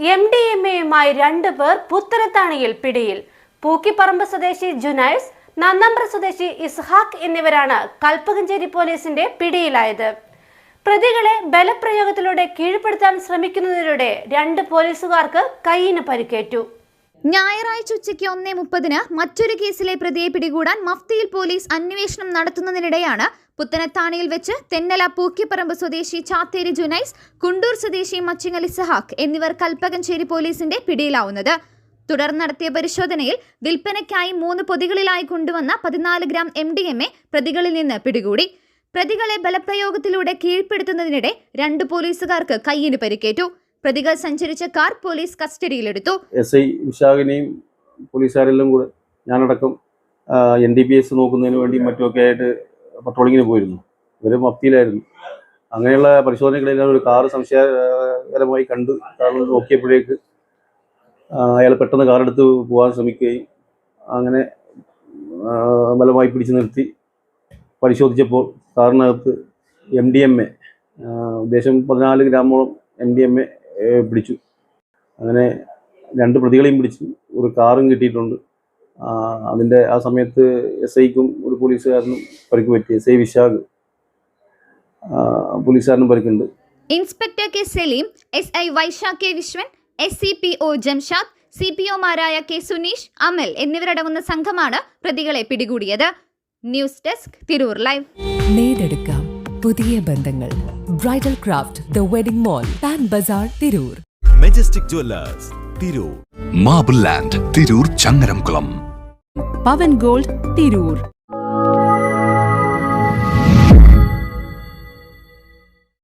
M D M എയുമായി രണ്ടു പേർ പുത്തനത്താണിയിൽ പിടിയിൽ. പൂക്കിപ്പറമ്പ് സ്വദേശി ജുനൈസ് നന്നമ്പ്ര സ്വദേശി ഇസ്ഹാഖ് എന്നിവരാണ് കൽപ്പകഞ്ചേരി പോലീസിന്റെ പിടിയിലായത്. പ്രതികളെ ബലപ്രയോഗത്തിലൂടെ കീഴ്പ്പെടുത്താൻ ശ്രമിക്കുന്നതിലൂടെ രണ്ട് പോലീസുകാർക്ക് കൈയിന് പരിക്കേറ്റു. ഞായറാഴ്ച ഉച്ചയ്ക്ക് ഒന്നേ മുപ്പതിന് മറ്റൊരു കേസിലെ പ്രതിയെ പിടികൂടാൻ മഫ്തിയിൽ പോലീസ് അന്വേഷണം നടത്തുന്നതിനിടെയാണ് പുത്തനത്താണിയിൽ വെച്ച് തെന്നല പൂക്കിപ്പറമ്പ് സ്വദേശി ചാത്തേരി ജുനൈസ് കുണ്ടൂർ സ്വദേശി മച്ചിങ്ങലി സഹാഖ് എന്നിവർ കൽപ്പകഞ്ചേരി പോലീസിന്റെ പിടിയിലാവുന്നത്. തുടർന്ന് നടത്തിയ പരിശോധനയിൽ വിൽപ്പനയ്ക്കായി മൂന്ന് പൊതികളിലായി കൊണ്ടുവന്ന പതിനാല് gram M D M A പ്രതികളിൽ നിന്ന് പിടികൂടി. പ്രതികളെ ബലപ്രയോഗത്തിലൂടെ കീഴ്പ്പെടുത്തുന്നതിനിടെ രണ്ട് പോലീസുകാർക്ക് കയ്യിന് പരിക്കേറ്റു. പ്രതികൾ സഞ്ചരിച്ച കാർ പോലീസ് കസ്റ്റഡിയിലെടുത്തു. എസ് ഐ വിശാഖിനെയും പോലീസുകാരെല്ലാം കൂടെ ഞാനടക്കം എൻ ഡി പി എസ് നോക്കുന്നതിന് വേണ്ടി മറ്റുമൊക്കെ ആയിട്ട് പട്രോളിങ്ങിന് പോയിരുന്നു. ഇവർ മഫ്തിയിലായിരുന്നു. അങ്ങനെയുള്ള പരിശോധനകളിലെല്ലാം ഒരു കാറ് സംശയകരമായി കണ്ട് കാർ നോക്കിയപ്പോഴേക്ക് അയാൾ പെട്ടെന്ന് കാറെടുത്ത് പോകാൻ ശ്രമിക്കുകയും അങ്ങനെ ബലമായി പിടിച്ചു നിർത്തി. പരിശോധിച്ചപ്പോൾ കാറിനകത്ത് എം ഡി എം എ ഉദ്ദേശം പതിനാല് ഗ്രാമോളം എം ഡി എം എ പിടിച്ചു. അങ്ങനെ രണ്ട് പ്രതികളെയും പിടിച്ചു ഒരു കാറും കിട്ടിയിട്ടുണ്ട്. അതിന്റെ ആ സമയത്ത് എസ് ഐക്കും ഒരു പോലീസുകാരനും പരിക്ക് പറ്റി. എസ് ഐ വിശാഖ് പോലീസുകാരനും പരിക്കുണ്ട്. Inspector K Saleem S I Vaishakh K Viswan S C P O Jamshad C P ഒമാരായ K Suneesh Amal എന്നിവരടങ്ങുന്ന സംഘമാണ് പ്രതികളെ പിടികൂടിയത്. News desk Tirur live. നേടെടുക്കാം പുതിയ ബന്ധങ്ങൾ. Bridal craft the wedding mall Pan Bazar Tirur majestic jewellers Tirur marble land Tirur Changaramkulam Pavan gold Tirur